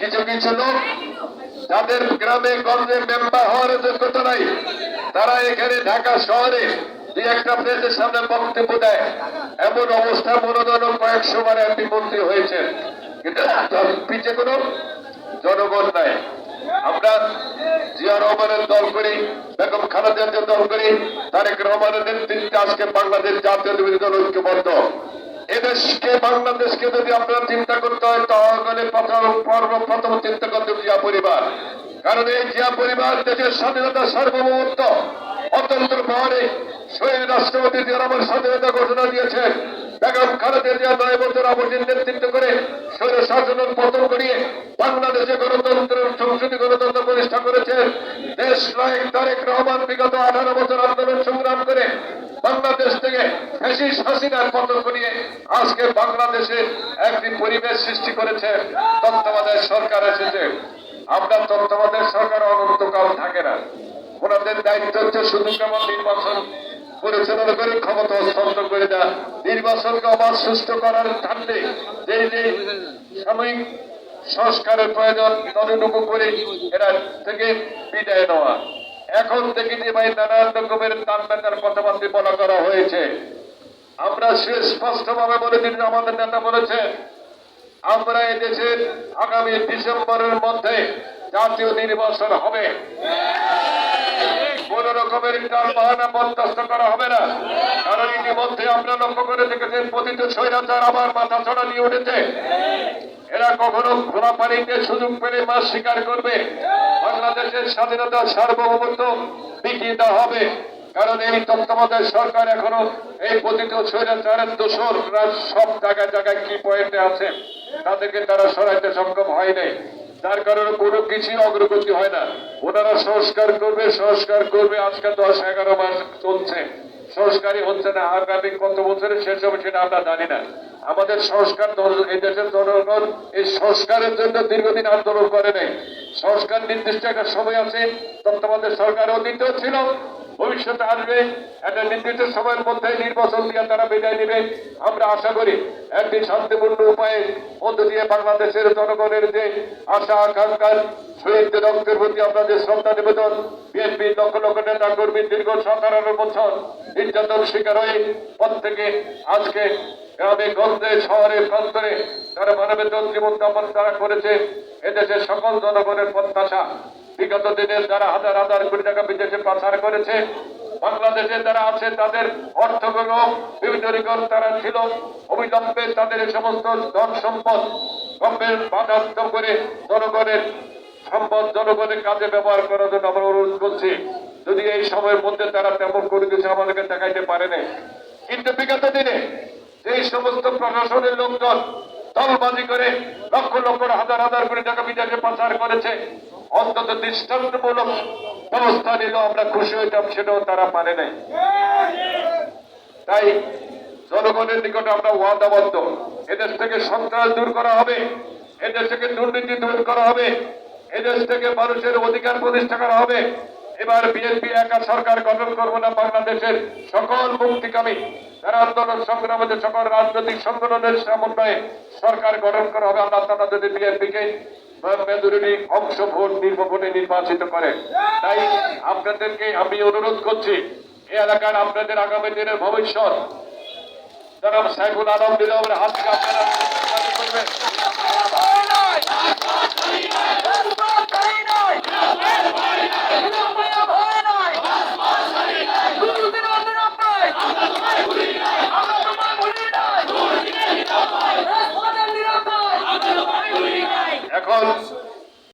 কিছু কিছু লোক যাদের গ্রামে, গঞ্জে মেম্বার হওয়ার যোগ্যতা নাই, তারা এখানে ঢাকা শহরে দুই একটা প্রেসের সামনে বক্তব্য দেয়। এমন অবস্থা মনোনয়ন কয়েকশো বার এমপি মন্ত্রী হয়েছেন। কোনো জনগণ নাই। আমরা জিয়া রহমানের দল করি, বেগম খালেদা জিয়ার দল করি, তারেক রহমানের নেতৃত্বে আজকে বাংলাদেশ জাতীয় দল ঐক্যবদ্ধ। এদেশকে, বাংলাদেশকে যদি আপনারা চিন্তা করতে হয়, তাহলে প্রথম পর্ব, প্রথম চিন্তা করতে জিয়া পরিবার। কারণ এই জিয়া পরিবার দেশের স্বাধীনতা সার্বভৌমত্ব, অতন্ত্র পাহাড়ে শহীদ রাষ্ট্রপতি জিয়া রহমান স্বাধীনতা ঘোষণা দিয়েছেন। বেগম খালেদা জিয়া নয় বছর আবর্জীর নেতৃত্ব করে শৈল শাসনের পতন করিয়ে বাংলাদেশে গণতন্ত্র সংসদীয় গণতন্ত্র প্রতিষ্ঠা করেছেন দেশ নায়ক তারেক রহমান বিগত আঠারো বছর আন্দোলন সংগ্রাম করে বাংলাদেশ থেকে ফ্যাসিস হাসিনার পতন করিয়ে আজকে বাংলাদেশে একটি পরিবেশ সৃষ্টি করেছে। তত্ত্বাবধায়ক সরকার এসেছে। আমরা তত্ত্বাবধায়ক সরকার অনন্তকাল থাকে না। ওনাদের দায়িত্ব হচ্ছে শুধু কেমন নির্বাচন পরিচালনা করে ক্ষমতা হস্তান্তর করে দেওয়া। নির্বাচনকে অবাধ সুষ্ঠু করার যে যে সাময়িক সংস্কারের প্রয়োজন ততটুকু করে এরা থেকে বিদায় নেওয়া। এখন থেকে যে ভাই নানান রকমের তার কথাবার্তা বলা করা হয়েছে। আমরা সুস্পষ্ট ভাবে বলে দিন আমাদের নেতা বলেছেন আমরা এদেশের আগামী ডিসেম্বরের মধ্যে জাতীয় নির্বাচন হবে। কোন রকমের টাল বাহানা বরদাস্ত করা হবে না। কারণ ইতিমধ্যে আমরা লক্ষ্য করে দেখেছেন পতিত স্বৈরাচার আবার মাথা চড়া নিয়ে উঠেছে। এরা কখনো খোলা পানিতে সুযোগ পেলে মাছ স্বীকার করবে। বাংলাদেশের স্বাধীনতা সার্বভৌমত্ব বিকিয়ে হবে। কারণ এই তত্ত্বাবধায়ক সরকার এখনও এই পতিত স্বৈরাচারের দোষররা সব জায়গায় জায়গায় কি পয়েন্টে আছে, তাদেরকে তারা সরাইতে সক্ষম হয় নাই। যার কারণে কোনো কিছুই অগ্রগতি হয় না। ওনারা সংস্কার করবে সংস্কার করবে। আজকে দশ এগারো মাস চলছে। সংস্কারই হচ্ছে না। আগামী কত বছরে শেষ হবে সেটা আমরা জানি না। আমাদের সংস্কার এই দেশের জনগণ এই সংস্কারের জন্য দীর্ঘদিন আন্দোলন করে নাই। সংস্কার নির্দিষ্ট একটা সময় আছে তত্ত্বাবধায়ক সরকার অতীতেও ছিল। ভবিষ্যতে আসবে। একটা নির্দিষ্ট সময়ের মধ্যে নির্বাচন দিয়ে তারা বিদায় নেবে। আমরা আশা করি একটি শান্তিপূর্ণ উপায়ে মধ্য দিয়ে বাংলাদেশের জনগণের যে আশা আকাঙ্ক্ষার শহীদদের রক্তের প্রতি আপনাদের শ্রদ্ধা নিবেদন, বিএনপি লক্ষ লক্ষ নেতা কর্মী দীর্ঘ সতেরো বছর নির্যাতন শিকার হয়ে প্রত্যেকে আজকে গ্রামে, গঞ্জে, শহরে, প্রান্তরে তারা মানবেতন জীবন যাপন তারা করেছে। এদেশের সকল জনগণের প্রত্যাশা বিগত দিনে যারা হাজার হাজার কোটি টাকা বিদেশে পাচার করেছে, বাংলাদেশে যারা আছে, তাদের অর্থগুলো বিভিন্ন রকম তারা ছিল। অবিলম্বে তাদের সমস্ত ধন সম্পদ গভর্নমেন্ট বাধাত্ম করে জনগণের সম্পদ, জনগণের কাজে ব্যবহার করার জন্য আমরা অনুরোধ করছি, যদি এই সময়ের মধ্যে তারা তেমন কোনো কিছু আমাদেরকে দেখাইতে পারে নাই। কিন্তু বিগত দিনে যে সমস্ত প্রশাসনের লোকজন দলবাজি করে লক্ষ লক্ষ হাজার হাজার কোটি টাকা বিদেশে পাচার করেছে অন্তত দৃষ্টান্তমূলক ব্যবস্থা নিল আমরা খুশি হইতাম, সেটাও তারা পারে নাই। তাই জনগণের নিকটে আমরা ওয়াদাবদ্ধ। এদেশ থেকে সন্ত্রাস দূর করা হবে, এদেশ থেকে দুর্নীতি দূর করা হবে, এদেশ থেকে মানুষের অধিকার প্রতিষ্ঠা করা হবে। এবার বিএনপি একা সরকার গঠন করব না, বাংলাদেশের সকল মুক্তিকামী যারা আন্দোলন সংগ্রামে সকল রাজনৈতিক সংগঠনের সমন্বয়ে সরকার গঠন করা হবে। আমরা তারা যদি বিএনপি কে মেজরিটি অংশ ভোট দীর্ঘ ভোটে নির্বাচিত করে। তাই আপনাদেরকে আমি অনুরোধ করছি, এ এলাকার আপনাদের আগামী দিনের ভবিষ্যৎ। জনাব সাইফুল আলম নিজামের হাত থেকে আপনারা করবেন।